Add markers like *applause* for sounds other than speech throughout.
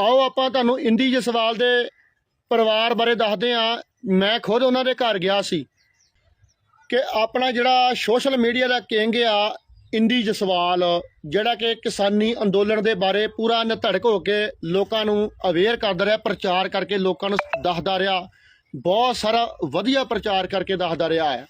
ਆਓ ਆਪਾਂ ਤੁਹਾਨੂੰ ਇੰਦੀ ਜਸਵਾਲ ਦੇ ਪਰਿਵਾਰ ਬਾਰੇ ਦੱਸਦੇ ਹਾਂ। ਮੈਂ ਖੁਦ ਉਹਨਾਂ ਦੇ ਘਰ ਗਿਆ ਸੀ ਕਿ ਆਪਣਾ ਜਿਹੜਾ ਸੋਸ਼ਲ ਮੀਡੀਆ ਦਾ ਕਿੰਗ ਆ ਇੰਦੀ ਜਸਵਾਲ ਜਿਹੜਾ ਕਿ ਕਿਸਾਨੀ ਅੰਦੋਲਨ ਦੇ ਬਾਰੇ ਪੂਰਾ ਨਿਧੜਕ ਹੋ ਕੇ ਲੋਕਾਂ ਨੂੰ ਅਵੇਅਰ ਕਰਦਾ ਰਿਹਾ, ਪ੍ਰਚਾਰ ਕਰਕੇ ਲੋਕਾਂ ਨੂੰ ਦੱਸਦਾ ਰਿਹਾ। ਬਹੁਤ ਸਾਰਾ ਵਧੀਆ ਪ੍ਰਚਾਰ ਕਰਕੇ ਦੱਸਦਾ ਰਿਹਾ ਹੈ।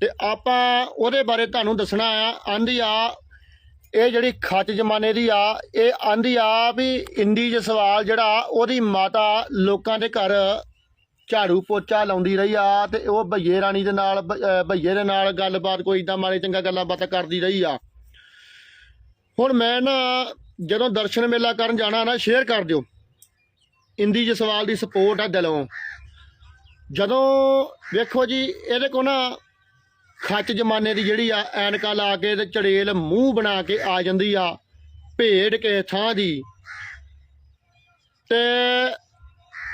ਤੇ ਆਪਾਂ ਉਹਦੇ ਬਾਰੇ ਤੁਹਾਨੂੰ ਦੱਸਣਾ ਆ, ਆਂਦੀ ਆ ਇਹ ਜਿਹੜੀ ਖੱਚ ਜਮਾਨੇ ਦੀ ਆ, ਇਹ ਆਂਦੀ ਆ ਵੀ ਇੰਦੀ ਜਸਵਾਲ ਜਿਹੜਾ, ਉਹਦੀ ਮਾਤਾ ਲੋਕਾਂ ਦੇ ਘਰ ਝਾੜੂ ਪੋਚਾ ਲਾਉਂਦੀ ਰਹੀ ਆ ਤੇ ਉਹ ਭਈਏ ਰਾਣੀ ਦੇ ਨਾਲ, ਭ- ਭਈਏ ਦੇ ਨਾਲ ਗੱਲਬਾਤ, ਕੋਈ ਇਦਾਂ ਮਾੜੇ ਚੰਗਾ ਗੱਲਾਂ ਬਾਤਾਂ ਕਰਦੀ ਰਹੀ ਆ। ਹੁਣ ਮੈਂ ਨਾ ਜਦੋਂ ਦਰਸ਼ਨ ਮੇਲਾ ਕਰਨ ਜਾਣਾ ਨਾ, ਸ਼ੇਅਰ ਕਰ ਦਿਓ। ਇੰਦੀ ਜਸਵਾਲ ਦੀ ਸਪੋਰਟ ਆ ਦਿਲੋਂ। ਜਦੋਂ ਵੇਖੋ ਜੀ, ਇਹਦੇ ਕੋ ਨਾ ਖੱਚ ਜਮਾਨੇ ਦੀ ਜਿਹੜੀ ਆ, ਐਨਕਾ ਲਾ ਕੇ ਤੇ ਚੜੇਲ ਮੂੰਹ ਬਣਾ ਕੇ ਆ ਜਾਂਦੀ ਆ, ਭੇਡ ਕੇ ਥਾਂ ਦੀ। ਤੇ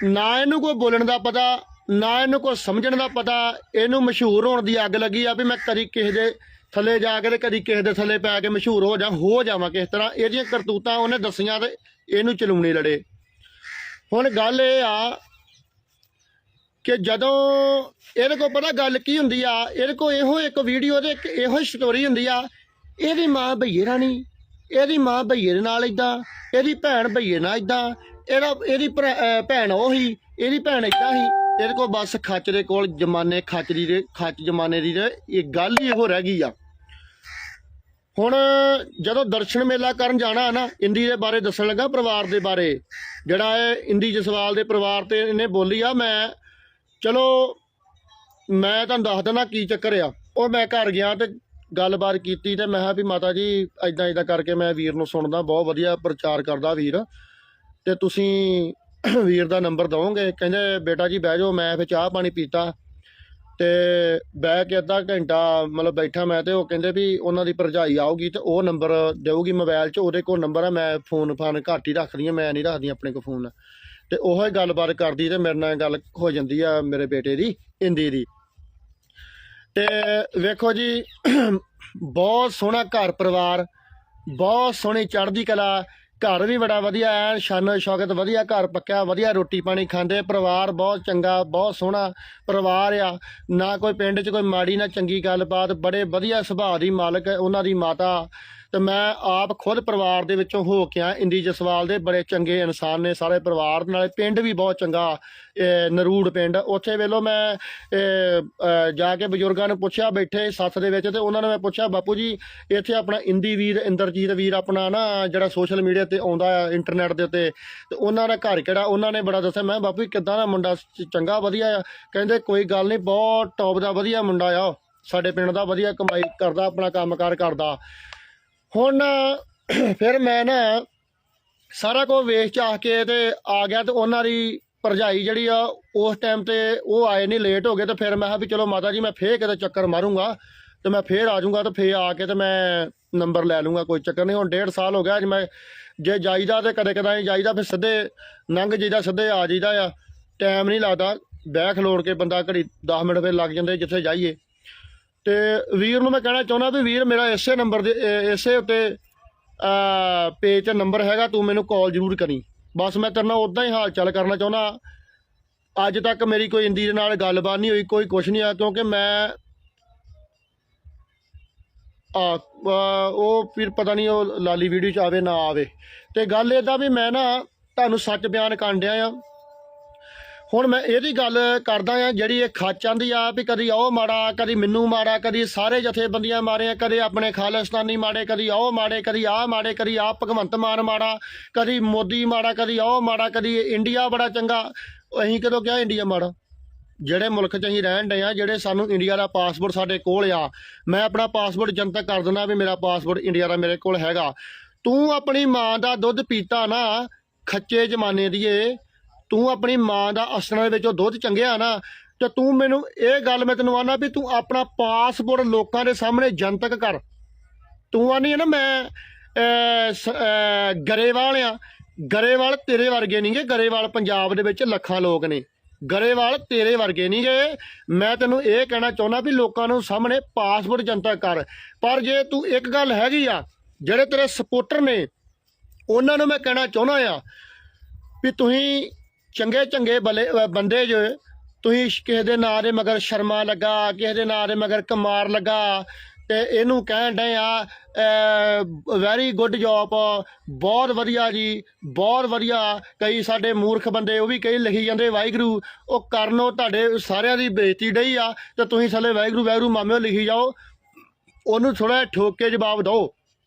ਨਾ ਇਹਨੂੰ ਕੋਈ ਬੋਲਣ ਦਾ ਪਤਾ, ਨਾ ਇਹਨੂੰ ਕੋਈ ਸਮਝਣ ਦਾ ਪਤਾ, ਇਹਨੂੰ ਮਸ਼ਹੂਰ ਹੋਣ ਦੀ ਅੱਗ ਲੱਗੀ ਆ ਵੀ ਮੈਂ ਕਦੀ ਕਿਸੇ ਦੇ ਥੱਲੇ ਜਾ ਕੇ ਤੇ ਕਦੀ ਕਿਸੇ ਦੇ ਥੱਲੇ ਪੈ ਕੇ ਮਸ਼ਹੂਰ ਹੋ ਜਾ, ਹੋ ਜਾਵਾਂ ਕਿਸ ਤਰ੍ਹਾਂ। ਇਹਦੀਆਂ ਕਰਤੂਤਾਂ ਉਹਨੇ ਦੱਸੀਆਂ ਤੇ ਇਹਨੂੰ ਚਲੂਣੇ ਲੜੇ। ਹੁਣ ਗੱਲ ਇਹ ਆ ਕਿ ਜਦੋਂ ਇਹਦੇ ਕੋਲ ਪਤਾ ਗੱਲ ਕੀ ਹੁੰਦੀ ਆ, ਇਹਦੇ ਕੋਲ ਇਹੋ ਇੱਕ ਵੀਡੀਓ ਦੇ ਇੱਕ ਇਹੋ ਸਟੋਰੀ ਹੁੰਦੀ ਆ, ਇਹਦੀ ਮਾਂ ਭਈਏ ਰਾਣੀ, ਇਹਦੀ ਮਾਂ ਭਈਏ ਦੇ ਨਾਲ ਇਦਾਂ ਇਹਦੀ ਭੈਣ ਭਈਏ ਨਾਲ ਇਦਾਂ ਇਹਦਾ, ਇਹਦੀ ਭਰਾ- ਭੈਣ ਉਹ ਹੀ ਇਹਦੀ ਭੈਣ ਇਦਾਂ ਹੀ ਇਹਦੇ ਕੋਲ ਬਸ ਖੱਚ ਦੇ ਕੋਲ ਜਮਾਨੇ, ਖੱਚ ਦੀ ਦੇ, ਖੱਚ ਜਮਾਨੇ ਦੀ ਦੇ ਇਹ ਗੱਲ ਹੀ ਇਹੋ ਰਹਿ ਗਈ ਆ। ਹੁਣ ਜਦੋਂ ਦਰਸ਼ਨ ਮੇਲਾ ਕਰਨ ਜਾਣਾ ਨਾ, ਇੰਦੀ ਦੇ ਬਾਰੇ ਦੱਸਣ ਲੱਗਾ ਪਰਿਵਾਰ ਦੇ ਬਾਰੇ, ਜਿਹੜਾ ਇਹ ਇੰਦੀ ਜਸਵਾਲ ਦੇ ਪਰਿਵਾਰ ਤੇ ਇਹਨੇ ਬੋਲੀ ਆ, ਮੈਂ ਚਲੋ, ਮੈਂ ਤੁਹਾਨੂੰ ਦੱਸ ਦਿੰਦਾ ਕੀ ਚੱਕਰ ਆ। ਉਹ ਮੈਂ ਘਰ ਗਿਆ ਤੇ ਗੱਲਬਾਤ ਕੀਤੀ ਤੇ ਮੈਂ ਕਿਹਾ ਵੀ ਮਾਤਾ ਜੀ ਐਦਾਂ ਐਦਾਂ ਕਰਕੇ ਮੈਂ ਵੀਰ ਨੂੰ ਸੁਣਦਾ, ਬਹੁਤ ਵਧੀਆ ਪ੍ਰਚਾਰ ਕਰਦਾ ਵੀਰ। ਤੇ ਤੁਸੀਂ *clears throat* ਵੀਰ ਦਾ ਨੰਬਰ ਦਵੋਗੇ? ਕਹਿੰਦੇ, ਬੇਟਾ ਜੀ ਬਹਿ ਜਾਓ, ਮੈਂ ਫਿਰ ਚਾਹ ਪਾਣੀ ਪੀਤਾ। ਤੇ ਬਹਿ ਕੇ ਅੱਧਾ ਘੰਟਾ ਮਤਲਬ ਬੈਠਾ ਮੈਂ ਤੇ ਉਹ ਕਹਿੰਦੇ ਵੀ ਉਹਨਾਂ ਦੀ ਭਰਜਾਈ ਆਊਗੀ ਤੇ ਉਹ ਨੰਬਰ ਦੇਊਗੀ ਮੋਬਾਈਲ 'ਚ, ਉਹਦੇ ਕੋਲ ਨੰਬਰ ਆ, ਮੈਂ ਫੋਨ ਫਾਨ ਘੱਟ ਹੀ ਰੱਖਦੀ ਆ ਮੈਂ ਨਹੀਂ ਰੱਖਦੀ ਆਪਣੇ ਕੋਲ ਫੋਨ। ਤੇ ਉਹੋ ਹੀ ਗੱਲਬਾਤ ਕਰਦੀ ਤੇ ਮੇਰੇ ਨਾਲ ਗੱਲ ਹੋ ਜਾਂਦੀ ਆ ਮੇਰੇ ਬੇਟੇ ਦੀ, ਇੰਦੀ ਦੀ। ਤੇ ਵੇਖੋ ਜੀ, ਬਹੁਤ ਸੋਹਣਾ ਘਰ ਪਰਿਵਾਰ, ਬਹੁਤ ਸੋਹਣੀ ਚੜ੍ਹਦੀ ਕਲਾ, ਘਰ ਵੀ ਬੜਾ ਵਧੀਆ ਐ ਸ਼ਾਨੋ ਸ਼ੌਕਤ, ਵਧੀਆ ਘਰ ਪੱਕਿਆ, ਵਧੀਆ ਰੋਟੀ ਪਾਣੀ ਖਾਂਦੇ, ਪਰਿਵਾਰ ਬਹੁਤ ਚੰਗਾ, ਬਹੁਤ ਸੋਹਣਾ ਪਰਿਵਾਰ ਆ। ਨਾ ਕੋਈ ਪਿੰਡ 'ਚ ਕੋਈ ਮਾੜੀ ਨਾ ਚੰਗੀ ਗੱਲਬਾਤ, ਬੜੇ ਵਧੀਆ ਸੁਭਾਅ ਦੀ ਮਾਲਕ ਉਹਨਾਂ ਦੀ ਮਾਤਾ। ਤੇ ਮੈਂ ਆਪ ਖੁਦ ਪਰਿਵਾਰ ਦੇ ਵਿੱਚੋਂ ਹੋ ਕੇ ਆ ਇੰਦੀ ਜਸਵਾਲ ਦੇ ਬੜੇ ਚੰਗੇ ਇਨਸਾਨ ਨੇ ਸਾਰੇ ਪਰਿਵਾਰ ਨਾਲੇ ਪਿੰਡ ਵੀ ਬਹੁਤ ਚੰਗਾ ਇਹ ਨਰੂੜ ਪਿੰਡ। ਉੱਥੇ ਵੇਲੋ ਮੈਂ ਜਾ ਕੇ ਬਜ਼ੁਰਗਾਂ ਨੂੰ ਪੁੱਛਿਆ ਬੈਠੇ ਸੱਥ ਦੇ ਵਿੱਚ ਤੇ ਉਹਨਾਂ ਨੇ ਮੈਂ ਪੁੱਛਿਆ ਬਾਪੂ ਜੀ ਇੱਥੇ ਆਪਣਾ ਇੰਦੀ ਵੀਰ ਇੰਦਰਜੀਤ ਵੀਰ ਆਪਣਾ ਨਾ ਜਿਹੜਾ ਸੋਸ਼ਲ ਮੀਡੀਆ ਤੇ ਆਉਂਦਾ ਆ ਇੰਟਰਨੈਟ ਦੇ ਉੱਤੇ ਤੇ ਉਹਨਾਂ ਦਾ ਘਰ ਕਿਹੜਾ? ਉਹਨਾਂ ਨੇ ਬੜਾ ਦੱਸਿਆ ਮੈਂ ਕਿਹਾ, ਬਾਪੂ ਜੀ ਕਿੱਦਾਂ ਦਾ ਮੁੰਡਾ ਚੰਗਾ ਵਧੀਆ ਆ? ਕਹਿੰਦੇ ਕੋਈ ਗੱਲ ਨਹੀਂ ਬਹੁਤ ਟੌਪ ਦਾ ਵਧੀਆ ਮੁੰਡਾ ਆ ਉਹ। ਸਾਡੇ ਪਿੰਡ ਦਾ ਵਧੀਆ ਕਮਾਈ ਕਰਦਾ ਆਪਣਾ ਕੰਮਕਾਰ ਕਰਦਾ। ਹੁਣ ਫਿਰ ਮੈਂ ਨਾ ਸਾਰਾ ਕੁਝ ਵੇਖ ਚਾਹ ਕੇ ਤੇ ਆ ਗਿਆ ਤੇ ਉਹਨਾਂ ਦੀ ਭਰਜਾਈ ਜਿਹੜੀ ਆ, ਉਸ ਟਾਈਮ ਤੇ ਉਹ ਆਏ ਨਹੀਂ ਲੇਟ ਹੋ ਗਏ ਤੇ ਫਿਰ ਮੈਂ ਕਿਹਾ ਵੀ ਚਲੋ ਮਾਤਾ ਜੀ, ਮੈਂ ਫੇਰ ਕਿਤੇ ਚੱਕਰ ਮਾਰੂੰਗਾ ਤੇ ਮੈਂ ਫੇਰ ਆ ਜਾਊਂਗਾ ਤੇ ਫੇਰ ਆ ਕੇ ਤੇ ਮੈਂ ਨੰਬਰ ਲੈ ਲੂੰਗਾ ਕੋਈ ਚੱਕਰ ਨਹੀਂ ਹੁਣ ਡੇਢ ਸਾਲ ਹੋ ਗਿਆ, ਅੱਜ ਮੈਂ ਜੇ ਜਾਈਦਾ ਤੇ ਕਦੇ ਕਦਾਈ ਜਾਈਦਾ, ਫਿਰ ਸਿੱਧੇ ਲੰਘ ਜਾਈਦਾ, ਸਿੱਧੇ ਆ ਜਾਈਦਾ ਆ। ਟਾਈਮ ਨਹੀਂ ਲੱਗਦਾ, ਬਹਿ ਖਲੋੜ ਕੇ ਬੰਦਾ ਘੜੀ 10 ਮਿੰਟ ਫੇਰ ਲੱਗ ਜਾਂਦੇ, ਜਿੱਥੇ ਜਾਈਏ। ਤੇ ਵੀਰ ਨੂੰ ਮੈਂ ਕਹਿਣਾ ਚਾਹੁੰਦਾ ਵੀ ਵੀਰ ਮੇਰਾ ਇਸੇ ਨੰਬਰ ਦੇ ਇਸੇ ਉੱਤੇ ਪੇਜ 'ਤੇ ਨੰਬਰ ਹੈਗਾ ਤੂੰ ਮੈਨੂੰ ਕਾਲ ਜ਼ਰੂਰ ਕਰੀ। ਬਸ ਮੈਂ ਤੇਰੇ ਨਾਲ ਉਦਾਂ ਹੀ ਹਾਲ ਚਾਲ ਕਰਨਾ ਚਾਹੁੰਦਾ। ਅੱਜ ਤੱਕ ਮੇਰੀ ਕੋਈ ਇੰਦੀ ਦੇ ਨਾਲ ਗੱਲਬਾਤ ਨਹੀਂ ਹੋਈ ਕੋਈ ਕੁਛ ਨਹੀਂ ਆ ਕਿਉਂਕਿ ਮੈਂ ਆ, ਉਹ ਫਿਰ ਪਤਾ ਨਹੀਂ ਉਹ ਲਾਲੀ ਵੀਡੀਓ 'ਚ ਆਵੇ ਨਾ ਆਵੇ। ਤੇ ਗੱਲ ਇਹਦਾ ਵੀ ਮੈਂ ਨਾ ਤੁਹਾਨੂੰ ਸੱਚ ਬਿਆਨ ਕਰਨ ਡਿਆ ਆ। ਹੁਣ ਮੈਂ ਇਹਦੀ ਗੱਲ ਕਰਦਾ ਆ ਜਿਹੜੀ ਇਹ ਖੱਚ ਆਂਦੀ ਆ, ਵੀ ਕਦੀ ਉਹ ਮਾੜਾ, ਕਦੀ ਮੈਨੂੰ ਮਾੜਾ, ਕਦੀ ਸਾਰੇ ਜਥੇਬੰਦੀਆਂ ਮਾਰਿਆ, ਕਦੇ ਆਪਣੇ ਖਾਲਿਸਤਾਨੀ ਮਾੜੇ, ਕਦੀ ਉਹ ਮਾੜੇ, ਕਦੀ ਆਹ ਮਾੜੇ, ਕਦੀ ਆਹ ਭਗਵੰਤ ਮਾਨ ਮਾੜਾ, ਕਦੀ ਮੋਦੀ ਮਾੜਾ, ਕਦੀ ਉਹ ਮਾੜਾ, ਕਦੀ ਇੰਡੀਆ ਬੜਾ ਚੰਗਾ। ਅਸੀਂ ਕਦੋਂ ਕਿਹਾ ਇੰਡੀਆ ਮਾੜਾ? ਜਿਹੜੇ ਮੁਲਕ 'ਚ ਅਸੀਂ ਰਹਿਣ ਡਏ ਆ ਜਿਹੜੇ ਸਾਨੂੰ ਇੰਡੀਆ ਦਾ ਪਾਸਪੋਰਟ ਸਾਡੇ ਕੋਲ ਆ, ਮੈਂ ਆਪਣਾ ਪਾਸਪੋਰਟ ਜਨਤਕ ਕਰ ਦਿੰਦਾ ਵੀ ਮੇਰਾ ਪਾਸਪੋਰਟ ਇੰਡੀਆ ਦਾ ਮੇਰੇ ਕੋਲ ਹੈਗਾ। ਤੂੰ ਆਪਣੀ ਮਾਂ ਦਾ ਦੁੱਧ ਪੀਤਾ ਨਾ, ਖੱਚੇ ਜਮਾਨੇ ਦੀਏ ਤੂੰ ਆਪਣੀ ਮਾਂ ਦਾ ਅਸਲਾਂ ਦੇ ਵਿੱਚੋਂ ਦੁੱਧ ਚੰਗਿਆ ਨਾ, ਤੇ ਤੂੰ ਮੈਨੂੰ ਇਹ ਗੱਲ ਮੈਂ ਤੈਨੂੰ ਆਨਾ ਵੀ ਤੂੰ ਆਪਣਾ ਪਾਸਪੋਰਟ ਲੋਕਾਂ ਦੇ ਸਾਹਮਣੇ ਜਨਤਕ ਕਰ। ਤੂੰ ਆਨੀ ਹੈ ਨਾ ਮੈਂ ਗਰੇਵਾਲ ਆ। ਗਰੇਵਾਲ ਤੇਰੇ ਵਰਗੇ ਨਹੀਂਗੇ ਗਰੇਵਾਲ ਪੰਜਾਬ ਦੇ ਵਿੱਚ ਲੱਖਾਂ ਲੋਕ ਨੇ। ਗਰੇਵਾਲ ਤੇਰੇ ਵਰਗੇ ਨਹੀਂ ਗਏ ਮੈਂ ਤੈਨੂੰ ਇਹ ਕਹਿਣਾ ਚਾਹੁੰਦਾ ਵੀ ਲੋਕਾਂ ਨੂੰ ਸਾਹਮਣੇ ਪਾਸਪੋਰਟ ਜਨਤਕ ਕਰ। ਪਰ ਜੇ ਤੂੰ ਇੱਕ ਗੱਲ ਹੈਗੀ ਆ, ਜਿਹੜੇ ਤੇਰੇ ਸਪੋਰਟਰ ਨੇ, ਉਹਨਾਂ ਨੂੰ ਮੈਂ ਕਹਿਣਾ ਚਾਹੁੰਦਾ ਆ ਵੀ ਤੁਸੀਂ ਚੰਗੇ ਚੰਗੇ ਬਲੇ ਬੰਦੇ ਜੋ ਤੁਸੀਂ ਕਿਸੇ ਦੇ ਨਾਂ ਦੇ ਮਗਰ ਸ਼ਰਮਾ ਲੱਗਾ, ਕਿਸੇ ਦੇ ਨਾਂ ਦੇ ਮਗਰ ਕੁਮਾਰ ਲੱਗਾ, ਤੇ ਇਹਨੂੰ ਕਹਿਣ ਡਏ ਆ ਵੈਰੀ ਗੁੱਡ ਜੌਬ ਬਹੁਤ ਵਧੀਆ ਜੀ, ਬਹੁਤ ਵਧੀਆ। ਕਈ ਸਾਡੇ ਮੂਰਖ ਬੰਦੇ, ਉਹ ਵੀ ਕਈ ਲਿਖੀ ਜਾਂਦੇ, ਵਾਹਿਗੁਰੂ, ਉਹ ਕਰਨੋ ਤੁਹਾਡੇ ਸਾਰਿਆਂ ਦੀ ਬੇਇੱਜ਼ਤੀ ਡਈ ਆ, ਤੇ ਤੁਸੀਂ ਥੱਲੇ ਵਾਹਿਗੁਰੂ ਵਾਹਿਗੁਰੂ ਮਾਮਿਓ ਲਿਖੀ ਜਾਓ, ਉਹਨੂੰ ਥੋੜਾ ਠੋਕ ਕੇ ਜਵਾਬ ਦਿਓ।